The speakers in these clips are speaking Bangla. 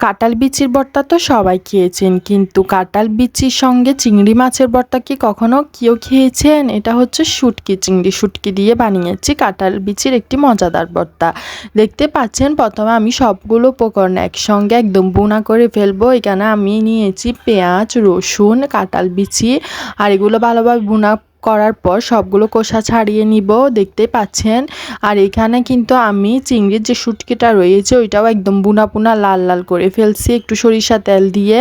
কাঁঠাল বিচির ভর্তা তো সবাই খেয়েছেন, কিন্তু কাঁঠাল বিচির সঙ্গে চিংড়ি মাছের ভর্তা কি কখনো কেউ খেয়েছেন? এটা হচ্ছে শুটকি চিংড়ি। শুটকি দিয়ে বানিয়েছি কাঁঠাল বিচির একটি মজাদার ভর্তা দেখতে পাচ্ছেন, প্রথমে আমি সবগুলো উপকরণ একসঙ্গে একদম বুনা করে ফেলব। এখানে আমি নিয়েছি পেঁয়াজ, রসুন, কাঁঠাল বিচি, আর এগুলো ভালোভাবে বুনা করার পর সবগুলো কোষা ছাড়িয়ে নিব, দেখতে পাচ্ছেন? আর এখানে কিন্তু আমি চিংড়ির যে শুটকিটা রয়েছে, ওইটাও একদম বুনা পুনা লাল লাল করে ফেলছি একটু সরিষা তেল দিয়ে।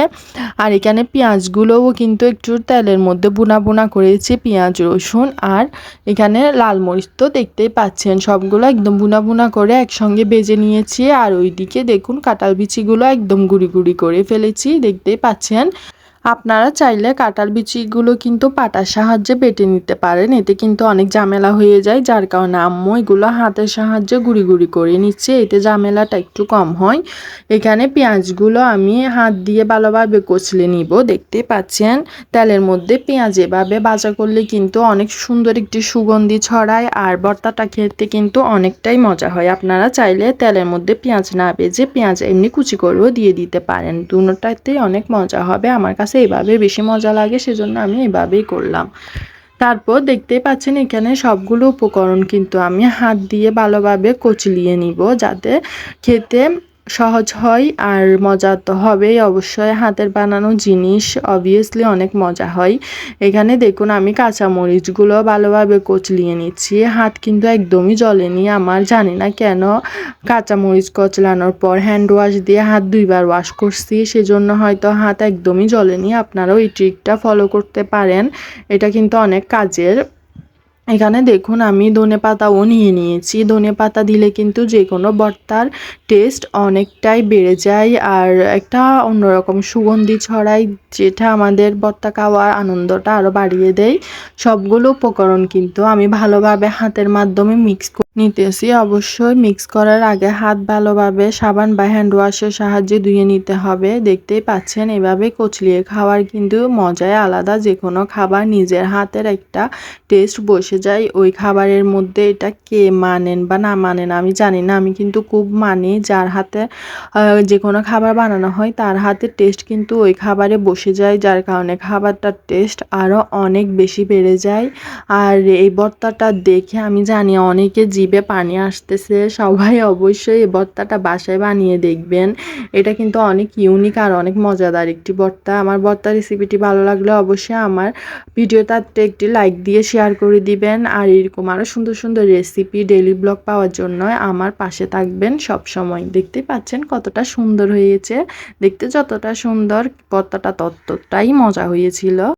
আর এখানে পেঁয়াজগুলোও কিন্তু একটু তেলের মধ্যে বুনা বুনা করেছি, পেঁয়াজ, রসুন আর এখানে লাল মরিচ। তো দেখতেই পাচ্ছেন, সবগুলো একদম বুনা বুনা করে একসঙ্গে বেজে নিয়েছি। আর ওইদিকে দেখুন, কাঁঠাল বিচিগুলো একদম গুঁড়ি গুঁড়ি করে ফেলেছি, দেখতেই পাচ্ছেন? আপনারা চাইলে কাঁঠাল বিচিগুলো কিন্তু পাটার সাহায্যে বেটে নিতে পারেন। এতে কিন্তু অনেক ঝামেলা হয়ে যায়, যার কারণে আম্মু এগুলো হাতের সাহায্যে গুঁড়ি গুঁড়ি করে নিচ্ছে। এতে ঝামেলাটা একটু কম হয়। এখানে পেঁয়াজগুলো আমি হাত দিয়ে ভালোভাবে কচলে নিব। দেখতে পাচ্ছেন? তেলের মধ্যে পেঁয়াজ এভাবে ভাজা করলে কিন্তু অনেক সুন্দর একটি সুগন্ধি ছড়ায় আর ভর্তাটা খেতে কিন্তু অনেকটাই মজা হয়। আপনারা চাইলে তেলের মধ্যে পেঁয়াজ না ভেজে পেঁয়াজ এমনি কুচি করেও দিয়ে দিতে পারেন। দুটোটাতেই অনেক মজা হবে। আমার কাছে এভাবে বেশি মজা লাগে, সেজন্য আমি এভাবেই করলাম। তারপর দেখতেই পাচ্ছেন, এখানে সবগুলো উপকরণ কিন্তু আমি হাত দিয়ে ভালোভাবে কচলিয়ে নিব, যাতে খেতে সহজ হয় আর মজা তো হবেই অবশ্যই। হাতের বানানো জিনিস অবভিয়াসলি অনেক মজা হয়। এখানে দেখুন, আমি কাঁচামরিচগুলো ভালোভাবে কচলিয়ে নিচ্ছি। হাত কিন্তু একদমই জ্বলেনি আমার, জানি না কেন। কাঁচামরিচ কচলানোর পর হ্যান্ড ওয়াশ দিয়ে হাত দুইবার ওয়াশ করছি, সেজন্য হয়তো হাত একদমই জ্বলেনি। আপনারাও এই ট্রিকটা ফলো করতে পারেন। এটা কিন্তু অনেক কাজের। এখানে দেখুন, আমি ধনে পাতাও নিয়ে নিয়েছি। ধনে পাতা দিলে কিন্তু যে কোনো বর্তার টেস্ট অনেকটাই বেড়ে যায় আর একটা অন্যরকম সুগন্ধি ছড়ায়, যেটা আমাদের বর্তা খাওয়ার আনন্দটা আরও বাড়িয়ে দেয়। সবগুলো উপকরণ কিন্তু আমি ভালোভাবে হাতের মাধ্যমে মিক্স নিতেছি। অবশ্যই মিক্স করার আগে হাত ভালোভাবে সাবান বা হ্যান্ড ওয়াশের সাহায্যে ধুয়ে নিতে হবে। দেখতেই পাচ্ছেন, এভাবে কচলিয়ে খাওয়ার কিন্তু মজাই আলাদা। যে কোনো খাবার নিজের হাতের একটা টেস্ট বসে যায়। ওই খাবারের মধ্যে এটা কে মানেন বা না মানেন আমি জানি না। আমি কিন্তু খুব মানি যার হাতে যে কোনো খাবার বানানো হয় তার হাতের টেস্ট কিন্তু ওই খাবারে বসে যায়। যার কারণে খাবারটার টেস্ট আরও অনেক বেশি বেড়ে যায়। আর এই ভর্তাটা দেখে আমি জানি অনেকে জিভে পানি আসতেছে। সবাই অবশ্যই এই ভর্তাটা বাসায় বানিয়ে দেখবেন। এটা কিন্তু অনেক ইউনিক আর অনেক মজাদার একটি ভর্তা আমার ভর্তা রেসিপিটি ভালো লাগলে অবশ্যই আমার ভিডিওটাতে একটি লাইক দিয়ে শেয়ার করে দিবেন। আর এরকম আরও সুন্দর সুন্দর রেসিপি ডেলি ব্লগ পাওয়ার জন্য আমার পাশে থাকবেন সব সময় দেখতে পাচ্ছেন কতটা সুন্দর হয়েছে। দেখতে যতটা সুন্দর ভর্তাটা ততটাই মজা হয়েছিল।